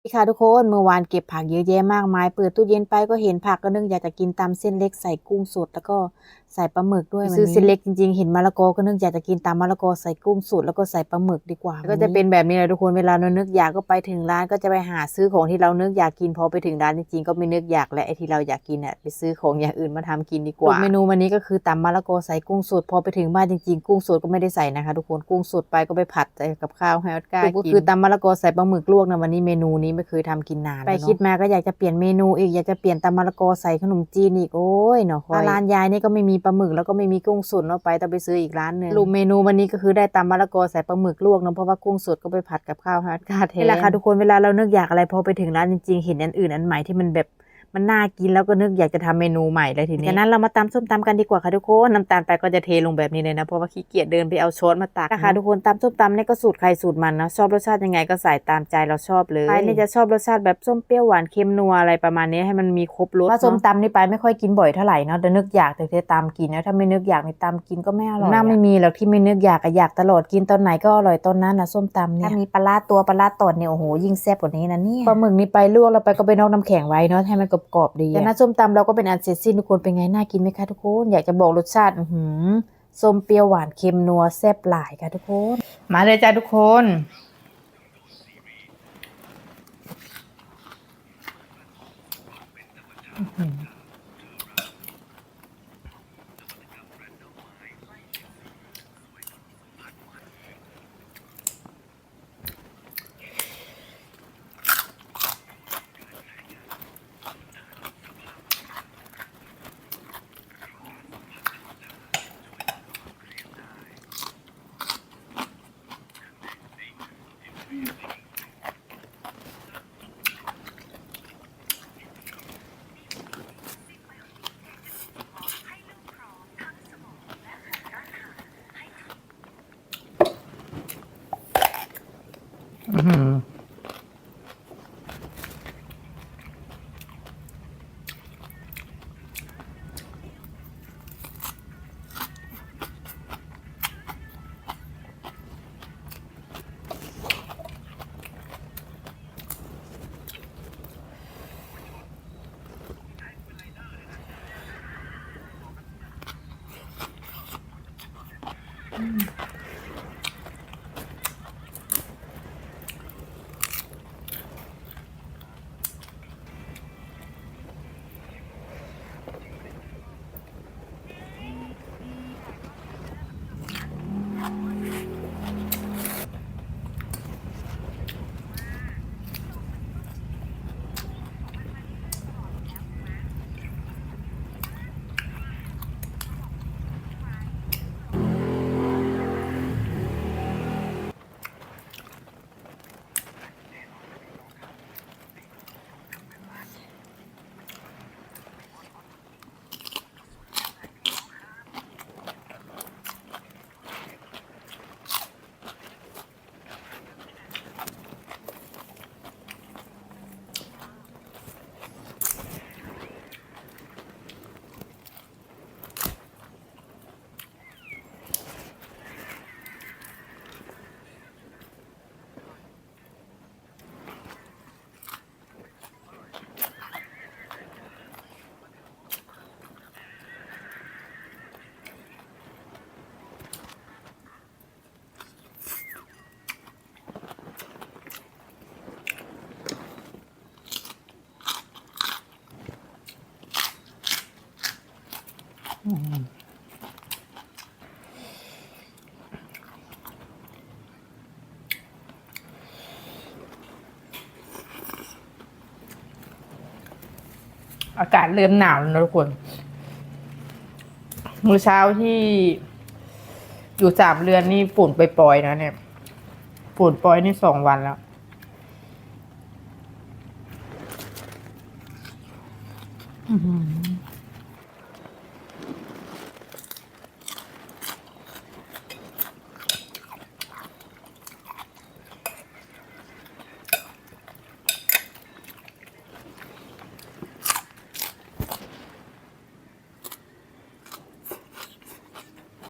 สวัสดีค่ะทุกคนเมื่อวานเก็บผักเยอะแยะมากมาย เปิดตู้เย็นไปก็เห็นผักก็นึกอยากจะกินตำเส้นเล็กใส่กุ้งสด แล้วก็ใส่ปลาหมึกด้วยซื้อเส้นเล็กจริงๆ เห็นมะละกอก็นึกอยากจะกินตำมะละกอใส่กุ้งสดแล้วก็ใส่ปลาหมึกดีกว่า ก็จะเป็นแบบนี้เลยทุกคนเวลาเรานึกอยากก็ไปถึงร้านก็จะไปหาซื้อของที่เรานึกอยากกินพอไปถึงร้านจริงๆก็ไม่นึกอยากและไอ้ที่เราอยากกินอะไปซื้อของอย่างอื่นมาทำกินดีกว่าเมนูวันนี้ก็คือตำมะละกอใส่กุ้งสดพอไปถึงบ้านจริงๆ กุ้งสดก็ไม่ได้ใส่นะคะ ทุกคนกุ้งสดไปก็ไปผัดใส่กับข้าวให้ออสการ์กินก็คือตำมะละกอใส่ปลาหมึกลวกนะวันนี้เมนูนี้ไม่เคยทำกินนานไปคิดมาก็อยากจะเปลี่ยนเมนูอีกอยากจะเปลี่ยนตำมะละกอใส่ขนมจีนอีกโอ้ยเนาะร้านยายนี่ก็ไม่มีปลาหมึกแล้วก็ไม่มีกุ้งสดเนาะไปต้องไปซื้ออีกร้านหนึงรูปเมนูวันนี้ก็คือได้ตำมะละกอใส่ปลาหมึกลวกเนาะเพราะว่ากุ้งสดก็ไปผัดกับข้าวให้ออสการ์แทนนี่แหละค่ะทุกคนเวลาเรานึกอยากอะไรพอไปถึงร้านจริงๆเห็นอันอื่นอันใหม่ที่มันแบบ มันน่ากินแล้วก็นึกอยากจะทำเมนูใหม่เลยทีนี้จากนั้นเรามาตำส้มตำกันดีกว่าค่ะทุกคนน้ำตาลไปก็จะเทลงแบบนี้เลยนะ เพราะว่าขี้เกียจเดินไปเอาช้อนมาตักนะคะทุกคนตำส้มตำเนี่ยก็สูตรใครสูตรมันนะชอบรสชาติยังไงก็ใส่ตามใจเราชอบเลยใครเนี่ยจะชอบรสชาติแบบส้มเปรี้ยวหวานเค็มนัวอะไรประมาณนี้ให้มันมีครบรสว่าส้มตำนี่ไปไม่ค่อยกินบ่อยเท่าไหร่เนาะแต่นึกอยากแต่จะตามกินนะถ้าไม่นึกอยากในตามกินก็ไม่อร่อยน่าไม่มีหรอกที่ไม่นึกอยากอะอยากตลอดกินตอนไหนก็อร่อยตอนนั้นนะส้มตำเนี่ยถ้ามีปลาร้าตัวปลาร้าตอนเนี่ยโอ้โหยิ่งแซ่บกว่านี้นะเนี่ยปลาหมึกนี่ไปลวกแล้วไปก็ไปนอกน้ำแข็งไว้เนาะให้มันกรอบๆดีแต่น้าส้มตำเราก็เป็นอันเสร็จสิ้นทุกคนเป็นไงน่ากินไหมคะทุกคนอยากจะบอกรสชาติ อือหือส้มเปรี้ยวหวานเค็มนัวแซ่บหลายค่ะทุกคน มาเลยจ้าทุกคน อื้อ Mm. อากาศเริ่มหนาวแล้วนะทุกคนมื้อเช้าที่อยู่สามเรือนนี่ฝุ่นไปปล่อยๆนะเนี่ยฝุ่นปล่อยนี่สองวันแล้ว อือ